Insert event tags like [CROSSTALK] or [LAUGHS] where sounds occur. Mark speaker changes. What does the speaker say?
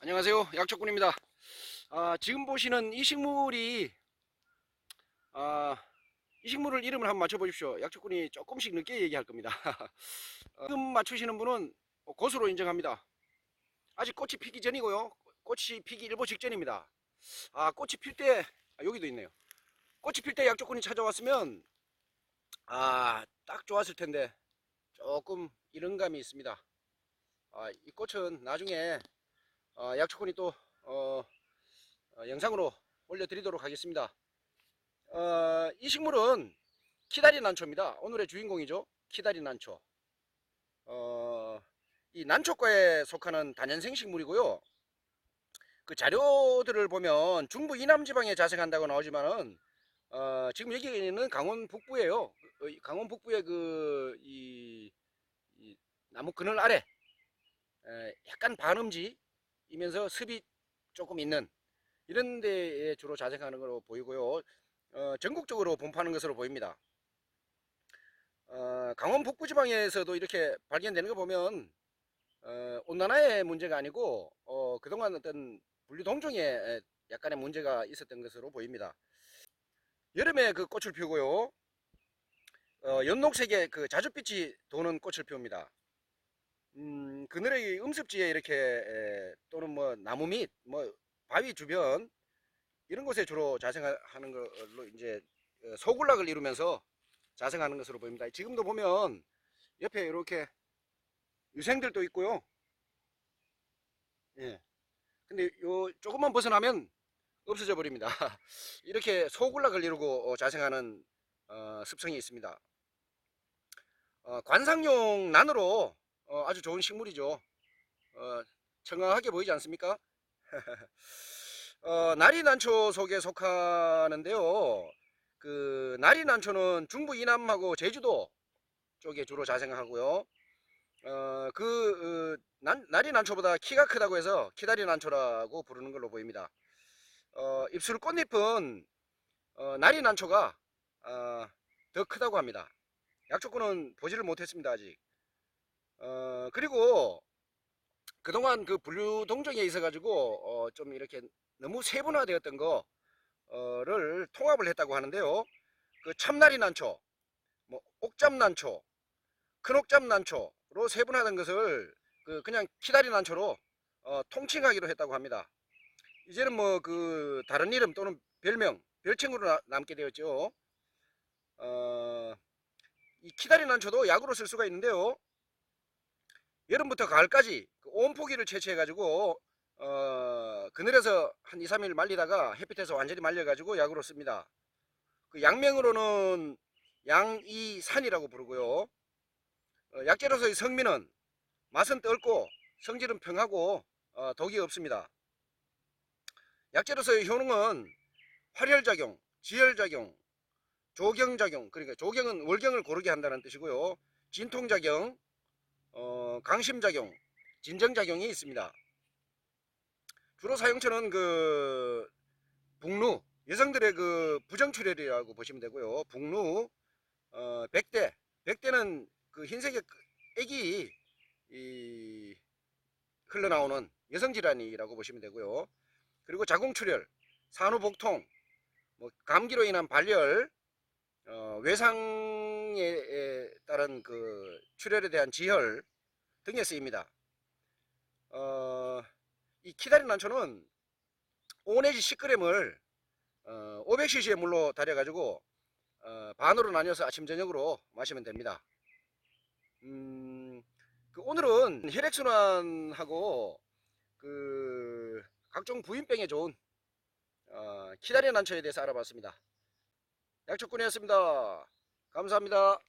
Speaker 1: 안녕하세요. 약초꾼입니다. 아, 지금 보시는 이 식물이 아, 이 식물을 이름을 한번 맞춰보십시오. 약초꾼이 조금씩 늦게 얘기할 겁니다. 어, [LAUGHS] 지금 맞추시는 분은 고수로 인정합니다. 아직 꽃이 피기 전이고요. 꽃이 피기 일보 직전입니다. 아 꽃이 필때 여기도 있네요. 꽃이 필 때 약초꾼이 찾아왔으면 아 딱 좋았을 텐데 조금 이런 감이 있습니다. 아, 이 꽃은 나중에 어, 약초꾼이 또 어, 어, 영상으로 올려드리도록 하겠습니다. 어, 이 식물은 키다리 난초입니다. 오늘의 주인공이죠. 키다리 난초. 어, 이 난초과에 속하는 다년생 식물이고요. 그 자료들을 보면 중부 이남 지방에 자생한다고 나오지만은 어, 지금 여기는 강원 북부예요. 어, 이 강원 북부의 그이 이 나무 그늘 아래 에, 약간 반음지 이면서 습이 조금 있는 이런 데에 주로 자생하는 것으로 보이고요. 어, 전국적으로 분포하는 것으로 보입니다. 어, 강원 북부 지방에서도 이렇게 발견되는 거 보면 어, 온난화의 문제가 아니고 어, 그동안 어떤 분류 동종에 약간의 문제가 있었던 것으로 보입니다. 여름에 그 꽃을 피우고요. 어, 연녹색의 그 자줏빛이 도는 꽃을 피웁니다. 음, 그늘의 음습지에 이렇게 에, 또는 뭐 나무 밑, 뭐 바위 주변 이런 곳에 주로 자생하는 걸로 이제 어, 소굴락을 이루면서 자생하는 것으로 보입니다. 지금도 보면 옆에 이렇게 유생들도 있고요. 예. 근데 요 조금만 벗어나면 없어져 버립니다. [LAUGHS] 이렇게 소굴락을 이루고 어, 자생하는 어, 습성이 있습니다. 어, 관상용 난으로 어, 아주 좋은 식물이죠. 어, 청아하게 보이지 않습니까? [LAUGHS] 어, 나리난초 속에 속하는데요. 그 나리난초는 중부 이남하고 제주도 쪽에 주로 자생하고요. 어, 그 어, 난, 나리난초보다 키가 크다고 해서 키다리난초라고 부르는 걸로 보입니다. 어, 입술 꽃잎은 어, 나리난초가 어, 더 크다고 합니다. 약초꾼은 보지를 못했습니다 아직. 어, 그리고 그동안 그 분류 동정에 있어 가지고 어, 좀 이렇게 너무 세분화되었던 거를 통합을 했다고 하는데요. 그 참나리 난초, 뭐 옥잠 난초, 큰 옥잠 난초로 세분화된 것을 그 그냥 키다리 난초로 어, 통칭하기로 했다고 합니다. 이제는 뭐 그 다른 이름 또는 별명, 별칭으로 나- 남게 되었죠. 어, 이 키다리 난초도 약으로 쓸 수가 있는데요. 여름부터 가을까지 그 온포기를 채취해 가지고 어, 그늘에서 한 2, 3일 말리다가 햇빛에서 완전히 말려 가지고 약으로 씁니다. 그 약명으로는 양이산이라고 부르고요. 어, 약재로서의 성미는 맛은 떫고 성질은 평하고 어, 독이 없습니다. 약재로서의 효능은 활혈작용, 지혈작용, 조경작용, 그러니까 조경은 월경을 고르게 한다는 뜻이고요. 진통작용, 어, 강심작용, 진정작용이 있습니다. 주로 사용처는 그 북루, 여성들의 그 부정출혈이라고 보시면 되고요. 북루, 어, 백대, 백대는 그 흰색의 액이 이 흘러나오는 여성질환이라고 보시면 되고요. 그리고 자궁출혈, 산후복통, 뭐 감기로 인한 발열, 어, 외상 에에 따른 그 출혈에 대한 지혈 등에 쓰입니다. 어, 이 키다리 난초는 5 내지 10g을 어, 500cc의 물로 달여가지고 어, 반으로 나뉘어서 아침 저녁으로 마시면 됩니다. 음, 그 오늘은 혈액순환하고 그 각종 부인병에 좋은 어, 키다리 난초에 대해서 알아봤습니다. 약초꾼이었습니다. 감사합니다.